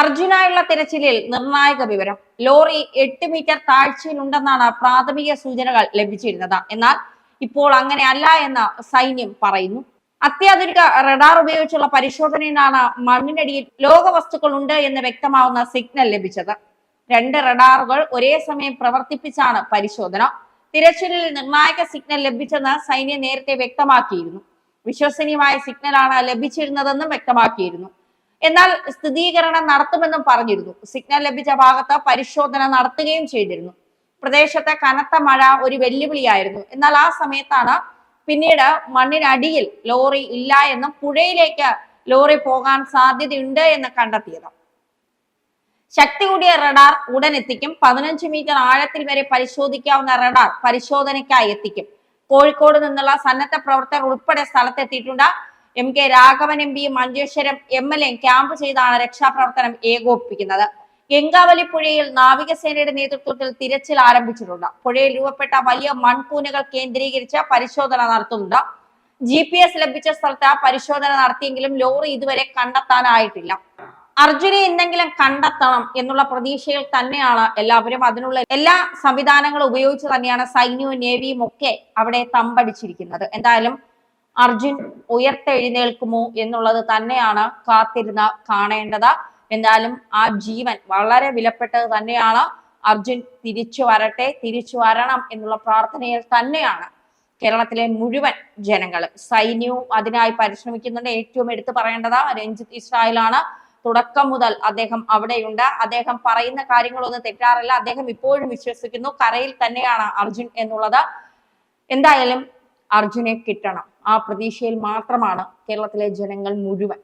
അർജുനായുള്ള തിരച്ചിലിൽ നിർണായക വിവരം. ലോറി എട്ട് മീറ്റർ താഴ്ചയിലുണ്ടെന്നാണ് പ്രാഥമിക സൂചനകൾ ലഭിച്ചിരുന്നത്. എന്നാൽ ഇപ്പോൾ അങ്ങനെ അല്ല എന്ന് സൈന്യം പറയുന്നു. അത്യാധുനിക റഡാർ ഉപയോഗിച്ചുള്ള പരിശോധനയിലാണ് മണ്ണിനടിയിൽ ലോകവസ്തുക്കൾ ഉണ്ട് എന്ന് വ്യക്തമാവുന്ന സിഗ്നൽ ലഭിച്ചത്. രണ്ട് റഡാറുകൾ ഒരേ സമയം പ്രവർത്തിപ്പിച്ചാണ് പരിശോധന. തിരച്ചിലിൽ നിർണായക സിഗ്നൽ ലഭിച്ചെന്ന് സൈന്യം നേരത്തെ വ്യക്തമാക്കിയിരുന്നു. വിശ്വസനീയമായ സിഗ്നലാണ് ലഭിച്ചിരുന്നതെന്നും വ്യക്തമാക്കിയിരുന്നു. എന്നാൽ സ്ഥിരീകരണം നടത്തുമെന്നും പറഞ്ഞിരുന്നു. സിഗ്നൽ ലഭിച്ച ഭാഗത്ത് പരിശോധന നടത്തുകയും ചെയ്തിരുന്നു. പ്രദേശത്തെ കനത്ത മഴ ഒരു വെല്ലുവിളിയായിരുന്നു. എന്നാൽ ആ സമയത്താണ് പിന്നീട് മണ്ണിനടിയിൽ ലോറി ഇല്ല എന്നും പുഴയിലേക്ക് ലോറി പോകാൻ സാധ്യതയുണ്ട് എന്ന് കണ്ടെത്തിയത്. ശക്തി കൂടിയ റഡാർ ഉടൻ എത്തിക്കും. പതിനഞ്ച് മീറ്റർ ആഴത്തിൽ വരെ പരിശോധിക്കാവുന്ന റഡാർ പരിശോധനയ്ക്കായി എത്തിക്കും. കോഴിക്കോട് നിന്നുള്ള സന്നദ്ധ പ്രവർത്തകർ ഉൾപ്പെടെ സ്ഥലത്തെത്തിയിട്ടുണ്ട്. M K Raghavan M P Manjeshwaram M L A camp ചെയ്താണ് രക്ഷാപ്രവർത്തനം ഏകോപിപ്പിക്കുന്നത്. ഗംഗാവലി പുഴയിൽ നാവികസേനയുടെ നേതൃത്വത്തിൽ തിരച്ചിൽ ആരംഭിച്ചിട്ടുണ്ട്. പുഴയിൽ രൂപപ്പെട്ട വലിയ മൺകൂനകൾ കേന്ദ്രീകരിച്ച് പരിശോധന നടത്തുന്നുണ്ട്. ജി പി എസ് ലഭിച്ച സ്ഥലത്ത് പരിശോധന നടത്തിയെങ്കിലും ലോറി ഇതുവരെ കണ്ടെത്താനായിട്ടില്ല. അർജുനെ എന്തെങ്കിലും കണ്ടെത്തണം എന്നുള്ള പ്രതീക്ഷയിൽ തന്നെയാണ് എല്ലാവരും അതിനുള്ള എല്ലാ സംവിധാനങ്ങളും ഉപയോഗിച്ച് തന്നെയാണ് സൈന്യവും നേവിയും ഒക്കെ അവിടെ തമ്പടിച്ചിരിക്കുന്നത്. എന്തായാലും അർജുൻ ഉയർത്തെഴുന്നേൽക്കുമോ എന്നുള്ളത് തന്നെയാണ് കാത്തിരുന്ന കാണേണ്ടത്. എന്തായാലും ആ ജീവൻ വളരെ വിലപ്പെട്ടത് തന്നെയാണ്. അർജുൻ തിരിച്ചു വരട്ടെ തിരിച്ചു വരണം എന്നുള്ള പ്രാർത്ഥനയിൽ തന്നെയാണ് കേരളത്തിലെ മുഴുവൻ ജനങ്ങളും. സൈന്യവും അതിനായി പരിശ്രമിക്കുന്നുണ്ട്. ഏറ്റവും എടുത്തു പറയേണ്ടത് രഞ്ജിത്ത് ഇസ്രായേലാണ്. തുടക്കം മുതൽ അദ്ദേഹം അവിടെയുണ്ട്. അദ്ദേഹം പറയുന്ന കാര്യങ്ങളൊന്നും തെറ്റാറില്ല. അദ്ദേഹം ഇപ്പോഴും വിശ്വസിക്കുന്നു. കരയിൽ തന്നെയാണ് അർജുൻ എന്നുള്ളത്. എന്തായാലും അർജുനെ കിട്ടണം. ആ പ്രതീക്ഷയിൽ മാത്രമാണ് കേരളത്തിലെ ജനങ്ങൾ മുഴുവൻ.